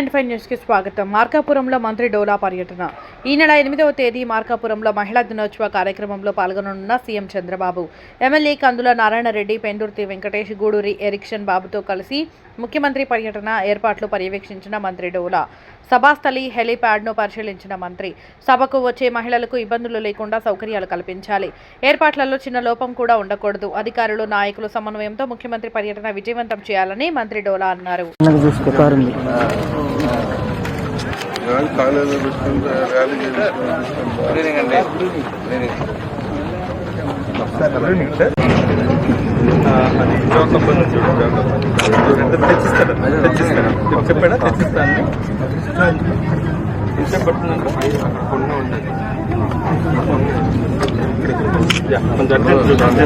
Ninety five న్యూస్కి స్వాగతం. మార్కాపురంలో మంత్రి డోలా పర్యటన. ఈ నెల ఎనిమిదవ తేదీ మార్కాపురంలో మహిళా దినోత్సవ కార్యక్రమంలో పాల్గొననున్న CM Chandrababu. MLA Kandula Narayana Reddy Pendurthi Venkatesh Guduri erection బాబుతో కలిసి ముఖ్యమంత్రి పర్యటన ఏర్పాట్లు పర్యవేక్షించిన మంత్రి డోలా. సభాస్థలి హెలీప్యాడ్ను పరిశీలించిన మంత్రి. సభకు వచ్చే మహిళలకు ఇబ్బందులు లేకుండా సౌకర్యాలు కల్పించాలి. ఏర్పాట్లలో చిన్న లోపం కూడా ఉండకూడదు. అధికారులు నాయకులు సమన్వయంతో ముఖ్యమంత్రి పర్యటన విజయవంతం చేయాలని మంత్రి డోలా అన్నారు. కాలేజీలో పెట్టుకుంటే ర్యాలీ అది తెచ్చిస్తాడు చెప్పాడా? తెచ్చిస్తాను. పడుతుందంటే కొన్ని ఉండేది. కొంచెం చూడండి.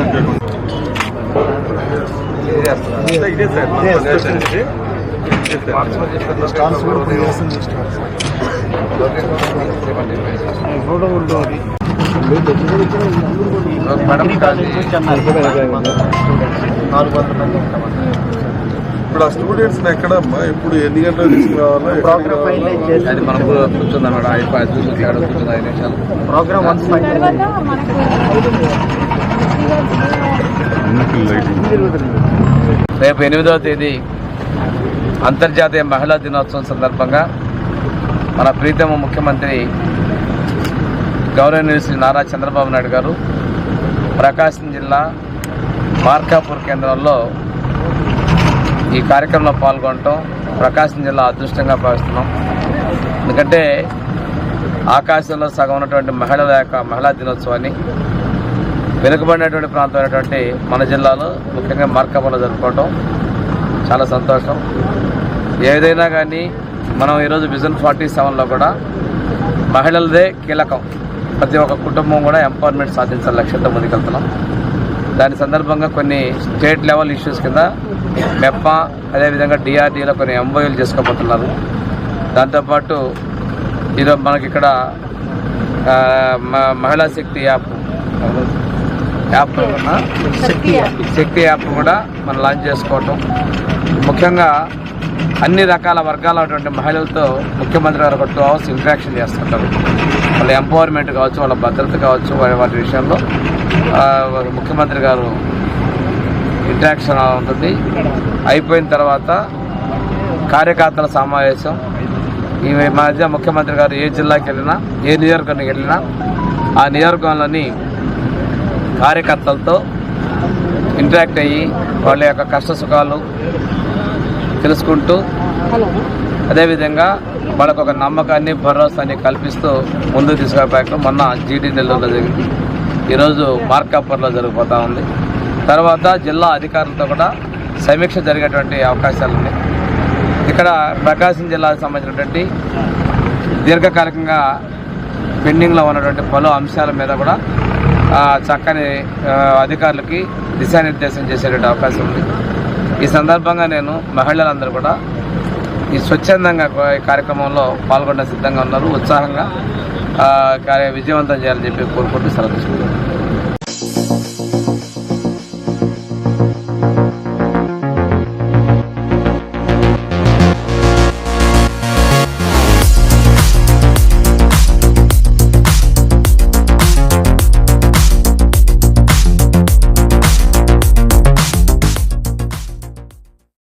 ఇదే సార్ ఇప్పుడు ఆ స్టూడెంట్స్ ఎక్కడమ్మా? ఇప్పుడు ఎన్ని గంటలు తీసుకురావాలా? అది మనకు కూర్చుందాం మేడం అయిపోయి చూసి తేడా కూర్చుంది ఐదు నిమిషాలు. ప్రోగ్రామ్ వన్ రేపు ఎనిమిదవ తేదీ అంతర్జాతీయ మహిళా దినోత్సవం సందర్భంగా మన ప్రీతమ ముఖ్యమంత్రి గౌరవనీయులు శ్రీ నారా చంద్రబాబు నాయుడు గారు ప్రకాశం జిల్లా మార్కాపూర్ కేంద్రంలో ఈ కార్యక్రమంలో పాల్గొనటం ప్రకాశం జిల్లా అదృష్టంగా భావిస్తున్నాం. ఎందుకంటే ఆకాశంలో సగం ఉన్నటువంటి మహిళల యొక్క మహిళా దినోత్సవాన్ని వెనుకబడినటువంటి ప్రాంతం అయినటువంటి మన జిల్లాలో ముఖ్యంగా మార్కాపూర్లో జరుపుకోవటం చాలా సంతోషం. ఏదైనా కానీ మనం ఈరోజు విజన్ ఫార్టీ సెవెన్లో కూడా మహిళలదే కీలకం. ప్రతి ఒక్క కుటుంబం కూడా ఎంపవర్మెంట్ సాధించాలి లక్ష్యంతో ముందుకెళ్తున్నాం. దాని సందర్భంగా కొన్ని స్టేట్ లెవెల్ ఇష్యూస్ కింద మెప్పా అదేవిధంగా డిఆర్డీలో కొన్ని ఎంఓయూలు చేసుకోబోతున్నారు. దాంతోపాటు ఈరోజు మనకి ఇక్కడ ఆ, మ- మహిళా Shakti app app? Shakti app. కూడా మనం లాంచ్ చేసుకోవటం. ముఖ్యంగా అన్ని రకాల వర్గాలటువంటి మహిళలతో ముఖ్యమంత్రి గారు ఒక టూ అవర్స్ ఇంటరాక్షన్ చేస్తుంటారు. వాళ్ళ ఎంపవర్మెంట్ కావచ్చు వాళ్ళ భద్రత కావచ్చు వాటి విషయంలో ముఖ్యమంత్రి గారు ఇంటరాక్షన్ ఉంటుంది. అయిపోయిన తర్వాత కార్యకర్తల సమావేశం. ఈ మధ్య ముఖ్యమంత్రి గారు ఏ జిల్లాకి వెళ్ళినా ఏ నియోజకవర్గానికి వెళ్ళినా ఆ నియోజకవర్గంలోని కార్యకర్తలతో ఇంటరాక్ట్ అయ్యి వాళ్ళ యొక్క కష్ట సుఖాలు తెలుసుకుంటూ అదేవిధంగా వాళ్ళకు ఒక నమ్మకాన్ని భరోసాన్ని కల్పిస్తూ ముందుకు తీసుకుపోయాక మొన్న జీడీ నెల్లూరులో జరిగింది ఈరోజు మార్కాపూర్లో జరిగిపోతూ ఉంది. తర్వాత జిల్లా అధికారులతో కూడా సమీక్ష జరిగేటువంటి అవకాశాలు ఉన్నాయి. ఇక్కడ ప్రకాశం జిల్లాకు సంబంధించినటువంటి దీర్ఘకాలికంగా పెండింగ్లో ఉన్నటువంటి పలు అంశాల మీద కూడా చక్కని అధికారులకి దిశానిర్దేశం చేసేటువంటి అవకాశం ఉంది. ఈ సందర్భంగా నేను మహిళలందరూ కూడా ఈ స్వచ్ఛందంగా ఈ కార్యక్రమంలో పాల్గొన్న సిద్ధంగా ఉన్నారు. ఉత్సాహంగా కార్య విజయవంతం చేయాలని చెప్పి కోరుకుంటూ సెలవు తీసుకుంటున్నాను.